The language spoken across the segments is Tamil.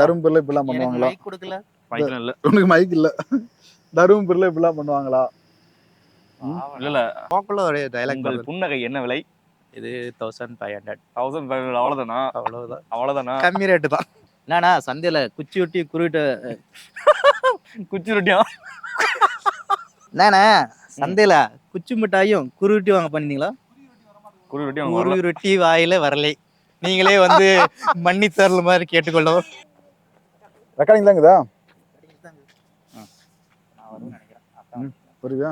தருமபுரியில் இப்படிலாம் பண்ணுவாங்களா? கொடுக்கல. இல்ல. உனக்கு மைக் இல்ல. தருமபுரியில் இப்படிலாம் பண்ணுவாங்களா? இல்ல புன்னகை என்ன விலை? இது thousand five hundred thousand five hundred அவ்வளவுதானா? அவ்வளவுதான். அவ்வளவுதானா? கம்மி ரேட்டு தான். என்னண்ணா சந்தையில குச்சி ஒட்டி குருவிட்டு குச்சி ரொட்டியா? என்னண்ணா சந்தையில குச்சி மிட்டாயும் குருவிட்டி வாங்க பண்ணிருந்தீங்களா குரு ரொட்டி வாயில வரலை. நீங்களே வந்து மன்னி தரல மாதிரி கேட்டுக்கொள்ளவும். ரெக்கார்டிங் தாங்குதா புரியுதா.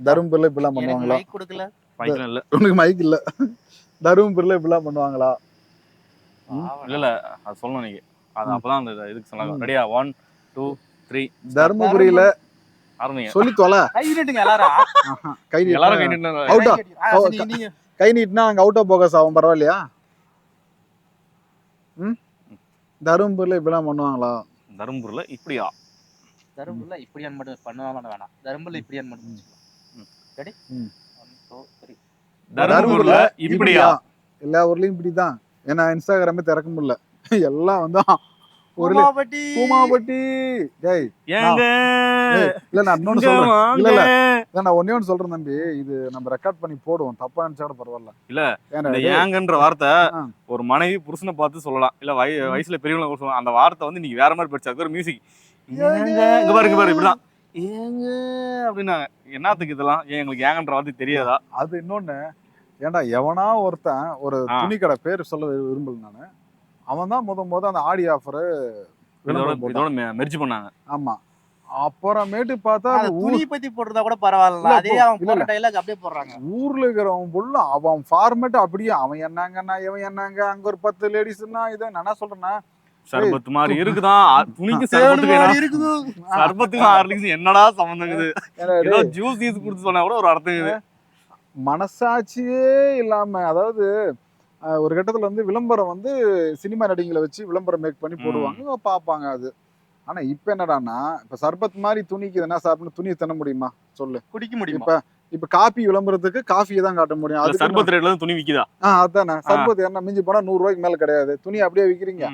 தருமபுரியில் இப்படிலாம் பண்ணுவாங்களா? மைக் கொடுக்கல. வாய்க்கலாம் இல்ல. உனக்கு மைக் இல்ல. தருமபுரியில் இப்படிலாம் பண்ணுவாங்களா? இல்ல இல்ல. அது சொல்லணும் நீங்க அது. அப்பதான் அந்த இதுக்கு சொன்னாங்க. ம். ரெடியா ஒன் டூ த்ரீ தருமபுரியில சொல்லி தொலை. கை நீட்டுங்க எல்லாரும். கை எல்லாரும் கை கை நீட்டினா அங்க அவுட் ஆஃப் போகஸ் ஆகும் பரவாயில்லையா? ம்? தருமபுரியில் இப்படிலாம் பண்ணுவாங்களா? தருமபுரியில இப்படியா? தருமபுரில இப்படியான் மட்டும் பண்ணுவாங்க வேணாம். தருமபுரில இப்படியான் மட்டும். ரெடி. ஒன் டூ த்ரீ தருமபுரியில இப்படியா? எல்லா ஊர்லயும் இப்படிதான். ஏன்னா இன்ஸ்டாகிராமே திறக்க முடியல. எல்லாம் வந்து ஒரு பூமாப்பட்டி டேய் ஏங்க? இல்ல நான் இன்னொன்னு சொல்றேன். இல்ல, இல்ல. நான் ஒன்னே சொல்றேன் தம்பி. இது நம்ம ரெக்கார்ட் பண்ணி போடுவோம். தப்பா நினைச்சா கூட பரவாயில்ல. இல்ல, ஏங்கன்ற வார்த்தை. ஒரு மனைவி புருஷனை பார்த்து சொல்லலாம். இல்ல வய வயசுல பெரியவங்களை கூட சொல்லலாம். அந்த வார்த்தை வந்து நீங்க வேற மாதிரி படிச்சா ஒரு மியூசிக் இங்க பாரு இங்க பாரு இப்படிதான். ஏங்க அப்படின்னாங்க. என்னத்துக்கு இதெல்லாம்? ஏன் எங்களுக்கு ஏங்கன்ற வார்த்தை தெரியாதா? அது இன்னொன்னு ஏன்டா எவனா ஒருத்தன் ஒரு ஆ. துணி கடை பேர் சொல்ல விரும்பல நானு. அவன் தான் முத முத அந்த ஆடி ஆஃபர் இதோட இதோட மெர்ஜ் பண்ணாங்க ஆமா. அப்புறமேட்டு பார்த்தா துணி பத்தி போட்டிருந்தா கூட பரவாயில்ல இல்ல, அதே அவன். டைலாக் அப்படியே போடுறாங்க. ஊர்ல இருக்கிறவன் புல்ல அவன் ஃபார்மேட் அப்படியே அவன் என்னங்கன்னா இவன் என்னங்க அங்க ஒரு பத்து லேடிஸ்னா இதை நான் என்ன சொல்றேன்னா சர்பத் மாதிரி இருக்குதான் துணிக்கு சர்பத்துக்கு என்ன- இருக்குது. சர்பத்துக்கும் ஹார்லிக்ஸ் என்னடா சம்பந்தம் ஏன்னா ஏதோ ஜூஸ் கீஸ் குடுத்து சொன்னா கூட ஒரு அர்த்தம் இது. மனசாட்சியே இல்லாம அதாவது ஒரு கட்டத்துல வந்து விளம்பரம் வந்து சினிமா நடிகளை வச்சு விளம்பரம் மேக் பண்ணி போடுவாங்க பார்ப்பாங்க அது. ஆனா இப்ப என்னடான்னா இப்ப சர்பத் மாதிரி துணிக்கு என்ன சாப்பிடணும் துணியை தண்ண முடியுமா? சொல்லு. குடிக்க முடியுமா? இப்ப இப்ப காபி விளம்பரத்துக்கு காஃபியை தான் காட்ட முடியும். அதுக்கு சர்பத் ரேட்ல துணி விக்குதா? ஆ அதானே. சர்பத் என்ன மிஞ்சி போனா நூறு ரூபாய்க்கு மேல கிடையாது. துணி அப்படியே விக்கிறீங்க.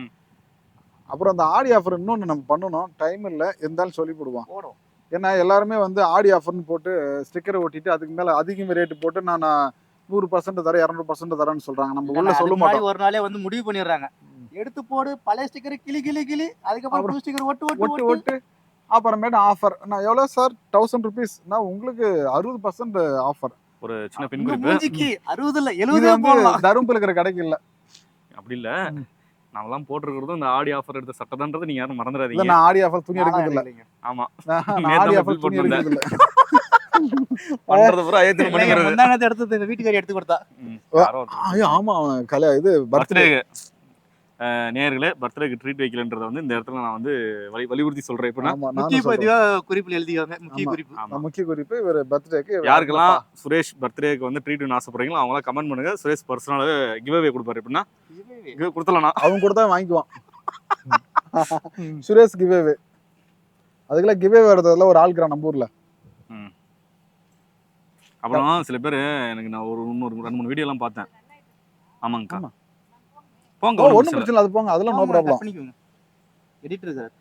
அப்புறம் அந்த ஆடி ஆஃபர் இன்னொன்னு நம்ம பண்ணணும். டைம் இல்ல இருந்தாலும் சொல்லி போடுவோம். போடும் ஏன்னா எல்லாருமே வந்து ஆடி ஆஃபர்னு போட்டு ஸ்டிக்கரை ஒட்டிட்டு அதுக்கு மேல அதிகம் ரேட்டு போட்டு நான் நூறு பர்சன்ட் தரேன் இரநூறு பர்சன்ட் தரேன்னு சொல்றாங்க. நம்ம உள்ள சொல்ல மாட்டோம். ஒரு நாளே வந்து முடிவு பண்ணிடுறாங்க. எடுத்து போடு பழைய ஸ்டிக்கர் கிளி கிளி கிளி. அதுக்கப்புறம் அப்புறம் புது ஸ்டிக்கர் ஒட்டு ஒட்டு ஒட்டு அப்புறமேட்டு ஆஃபர் நான் எவ்வளோ சார் தௌசண்ட் ருபீஸ் நான் உங்களுக்கு அறுபது பர்சன்ட் ஆஃபர் ஒரு சின்ன பின் உங்க குறிப்பு மூஞ்சிக்கு அறுபது இல்ல எழுபதே வந்து போடலாம். தருமபுரி இருக்கிற கடைக்கு இல்ல. அப்படி இல்ல. நாமெல்லாம் போட்டிருக்கிறதும் இந்த ஆடி ஆஃபர் எடுத்த சட்டதான்றது நீங்க யாரும் இல்ல மறந்துடாதீங்க நான் ஆடி ஆஃபர் துணி எடுக்கிறது இல்ல. இல்லைங்க. ஆமா. ஆடி ஆஃபர் துணி போட்டு எடுக்கிறது இல்ல. பண்றது பூரா ஏத்து இல்லைங்க, பண்ணிக்கிறது முந்தா நேத்து எடுத்தது எங்க வீட்டுக்காரி எடுத்து கொடுத்தா. ஐயோ ஆமா அவன் கலை இது பர்த்டே நேர்களே பர்த்டேக்கு ட்ரீட் வைக்கலன்றத வந்து இந்த இடத்துல நான் வந்து வலி வலியுறுத்தி சொல்றேன். ஆமா முக்கிய பதிவா குறிப்பில் எழுதிவாங்க முக்கிய. குறிப்பு. முக்கிய குறிப்பு இவர் பர்த்டேக்கு யாருக்கெல்லாம் சுரேஷ் பர்த்டேக்கு வந்து ட்ரீட் ஆசைப்படுறீங்களோ அவங்களாம் கமெண்ட் பண்ணுங்க. சுரேஷ் பர்சனலாவே கிவ் அவே கொடுப்பாரு. எப்படின்னா கொடுத்தலாம் அவங்க கூட தான் வாங்கிக்குவான். சுரேஷ் கிவேவே அதுக்கெல்லாம் கிவேவே எடுத்ததுல ஒரு ஆள் நம்ம ஊர்ல. அப்புறம் சில பேர் எனக்கு நான் ஒரு இன்னொரு ரெண்டு மூணு வீடியோ எல்லாம் பார்த்தேன். ஆமாங்கக்கா. ஆமா. போங்க ஒன்றும் பிரச்சனை அது போங்க. அதெல்லாம் நோ ப்ராப்ளம் எடிட்டர் சார்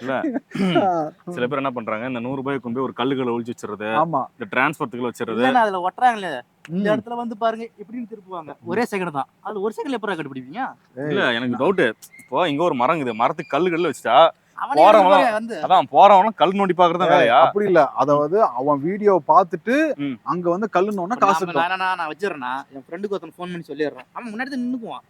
இல்ல. சில பேர் என்ன பண்றாங்க இந்த நூறு ரூபாய் கொண்டு போய் ஒரு கல்லுகளை ஒழிச்சு வச்சிருது ஆமா. இந்த டிரான்ஸ்போர்ட்டுகளை வச்சிருது அதுல ஒட்டுறாங்களே இந்த. இடத்துல வந்து பாருங்க எப்படின்னு திருப்புவாங்க. ஒரே செகண்ட் தான். அது ஒரு செகண்ட் எப்பறம் கண்டுபிடிப்பீங்க? இல்ல எனக்கு டவுட் இப்போ இங்க ஒரு மரம் இருக்குது. மரத்துக்கு கல்லுகள்ல வச்சுட்டா போறவன் அதான் போறவனும் கல் நோண்டி பாக்குறது வேலையா? அப்படி இல்ல. அதாவது அவன் வீடியோ பார்த்துட்டு ம். அங்க வந்து கல்லுன்னு காசு நான் நான் நான் வச்சிடறேன்னா என் ஃப்ரெண்டுக்கு ஒருத்தன் ஃபோன் பண்ணி சொல்லிடுறேன். அவன் முன்னாடி நின்னுக்குவான்.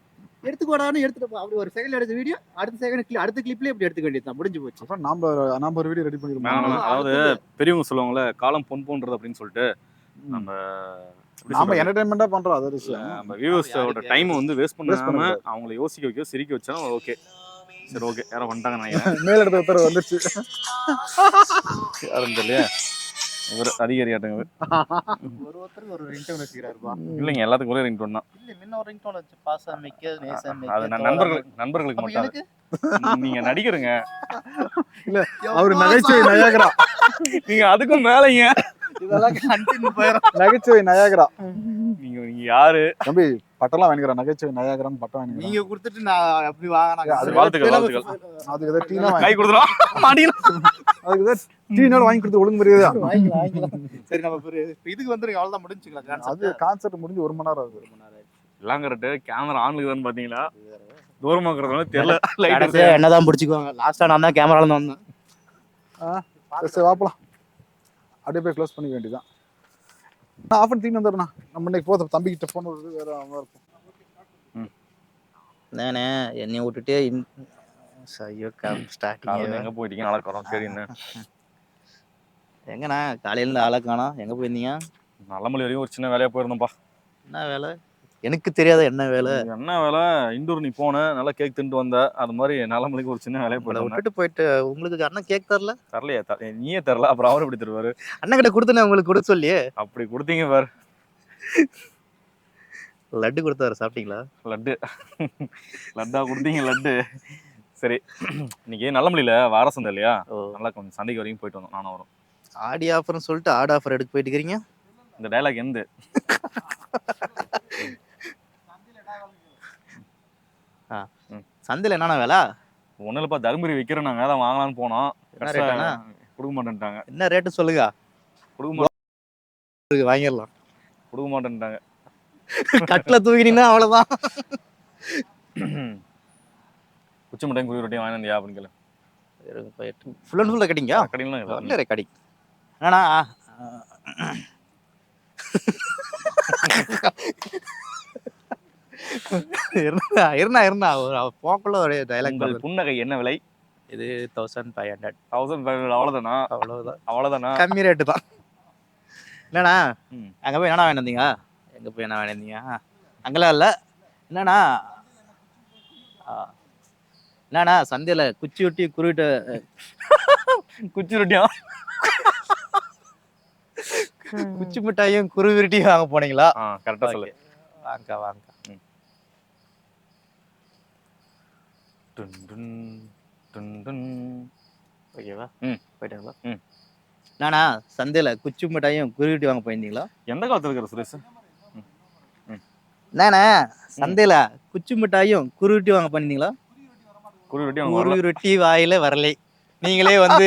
எடுத்துக்கோடான்னு எடுத்துட்டு. அப்படி ஒரு செகண்ட் எடுத்த வீடியோ அடுத்த செகண்ட் அடுத்த கிளிப்லயே இப்படி எடுத்துக்க வேண்டியது தான் முடிஞ்சு போச்சு. அப்புறம் நாம நாம ஒரு வீடியோ ரெடி பண்ணிருக்கோம். அதாவது பெரியவங்க சொல்லுவாங்கல்ல காலம் பொன் போன்றது அப்படின்னு சொல்லிட்டு நம்ம நாம? என்டர்டைன்மெண்டா பண்றோம் அது நம்ம வியூவர்ஸோட டைம் வந்து வேஸ்ட் Waste பண்ணாம. அவங்கள யோசிக்க வைக்க சிரிக்க வச்சா ஓகே சரி ஓகே யாரோ வந்துட்டாங்க நினைக்கிறேன். மேல இடத்த உத்தரவு வந்துருச்சு. யாரும் தெரியல இவர் அதிகாரி ஆட்டங்க. ஒரு ஒருத்தருக்கு ஒரு ரிங்டோன் வச்சுக்கிறாருப்பா. இல்லைங்க எல்லாத்துக்கும் ஒரே ரிங் தான். இல்ல முன்ன ஒரு ரிங்டோன் வச்சு பாசம் மிக்க நேசம் மிக்க அது நான் நண்பர்களுக்கு அப்ப மட்டும். நீங்க நடிக்கிறங்க அவரு எப்பா நகைச்சுவை நயாகரா. நீங்க அதுக்கும் மேலைங்க. இதெல்லாம் கண்டினியூ போயிடும் நகைச்சுவை நயாகரா. நீங்க நீங்க யாரு? தம்பி பட்டம்லாம் வாங்கிக்கிறேன் நகைச்சுவை நயாகரன் பட்டம் வாங்கிக்கிறேன் நீங்க கொடுத்துட்டு நான் அப்படி வாங்கினாங்க அது வாழ்த்துக்கள், வாழ்த்துக்கள். அதுக்கு ஏதாவது டீனா கை கொடுத்துரும் மாட்டீங்களா அதுக்கு ஏதாவது டீனோட வாங்கி கொடுத்து ஒழுங்கு வாங்கிக்கலாம். சரி நம்ம இதுக்கு வந்துருங்க அவ்வளவுதான் முடிஞ்சுக்கலாம் அது கான்செப்ட் முடிஞ்சு ஒரு மணி நேரம் ஆகுது. எல்லாம் கரெக்ட் கேமரா ஆன் இருக்குதான்னு பாத்தீங்களா? தூரமா இருக்கிறதுனால தெரியல. லைட் என்னதான் பிடிச்சிக்குவாங்க லாஸ்டா நான் தான் கேமரால வந்தேன். சரி, சரி வாப்பலாம் அப்படியே போய் க்ளோஸ் பண்ணிக்க வேண்டியதான் நான் ஆஃப் பண்ணி தீனி வந்துடுறேன் நம்ம இன்னைக்கு போதும். தம்பி கிட்ட ஃபோன் வருது வேற அவன் இருக்கும். நானே என்னை விட்டுட்டே ஐயோ ஸ்டார்டிங் எங்க போயிட்டீங்க? நடக்கிறோம் சரி என்ன? எங்கண்ணா? காலையில இருந்து ஆளை காணோம். எங்க போயிருந்தீங்க? நல்லமல்லி வரைக்கும் ஒரு சின்ன வேலையா போயிருந்தோம்ப்பா என்ன வேலை? எனக்கு தெரியாத என்ன வேலை? என்ன வேலை? இண்டூர் நீ போன நல்லா கேக் தின்ட்டு வந்த அது மாதிரி நல்லமல்லிக்கு ஒரு சின்ன வேலையா போயிருந்தோம் விட்டுட்டு போயிட்டு உங்களுக்கு அண்ணன் கேக் தரல? தரலையா நீயே தரல அப்புறம் அவர் எப்படி தருவாரு? அண்ணன் கிட்ட கொடுத்தனே உங்களுக்கு கொடுக்க சொல்லியே அப்படி கொடுத்தீங்க பாரு. லட்டு கொடுத்தாரு சாப்பிட்டீங்களா? லட்டு. லட்டா கொடுத்தீங்க லட்டு. சரி இன்னைக்கு நல்லமல்லியில வார சந்தை இல்லையா? நல்லா கொஞ்சம் சந்தைக்கு வரைக்கும் போயிட்டு வந்தோம் நானும் வரும் ஆடி ஆஃபர்னு சொல்லிட்டு ஆட் ஆஃபர் எடுக்க போயிட்டு இருக்கிறீங்க? இந்த டைலாக் எந்த? சந்தையில என்னண்ணா வேலை? ஒன்னும் இல்லப்பா தருமபுரி விற்கிறோம் நாங்க அதான் வாங்கலாம்னு போனோம். என்ன ரேட்டாண்ணா கொடுக்க மாட்டேன்ட்டாங்க. என்ன ரேட்டு சொல்லுங்க. கொடுக்க மாட்டேன். வாங்கிடலாம். கொடுக்க மாட்டேன்ட்டாங்க. கட்டில தூக்கினீங்கன்னா அவ்வளவுதான். குச்சி மிட்டாயும் குருவி ரொட்டியும் வாங்கினா அப்படின்னு கேளு. ஃபுல் அண்ட் ஃபுல்லாக கட்டிங்க? கடையிலாம் இல்லை. நல்ல ரெக்கார்டிங் என்னண்ணா? இருந்தா இருந்தா இருந்தா. ஒரு போக்குள்ள ஒரு டைலாக் புன்னகை என்ன விலை? இது thousand five hundred thousand five hundred அவ்வளோதானா அவ்வளவுதான். அவ்வளோதானா கம்மி ரேட்டு தான். என்னண்ணா. அங்கே போய் என்னண்ணா வாங்கிட்டு வந்தீங்க எங்கே போய் என்ன வாங்கிட்டு வந்தீங்க அங்கெல்லாம் இல்லை. என்னண்ணா? ஆ. என்னண்ணா? சந்தையில் குச்சி ஒட்டி குருவிட்டு குச்சி ரொட்டியா? குச்சி மிட்டாயும் குருவிருட்டியும் வாங்க போனீங்களா? கரெக்டாக சொல்லு. வாங்க வாங்க. டுன் டுன் டுன் டுன் ஓகேவா? ம். போயிட்டாங்களா? ம். நானா சந்தையில குச்சி மிட்டாயும் குருவிட்டி வாங்க போயிருந்தீங்களா? எந்த காலத்துல இருக்கிற சுரேஷ்? நானே சந்தையில குச்சி மிட்டாயும் குருவிட்டி வாங்க போயிருந்தீங்களா? குருவி ரொட்டி அவங்க வரல. ஒரு ரொட்டி வாயில வரலை. நீங்களே வந்து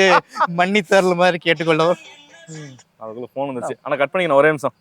மன்னித்தரல் மாதிரி கேட்டுக்கொள்ளவும். அதுக்குள்ள ஃபோன் வந்துச்சு. ஆனால் கட் பண்ணிக்கணும் ஒரே நிமிஷம்.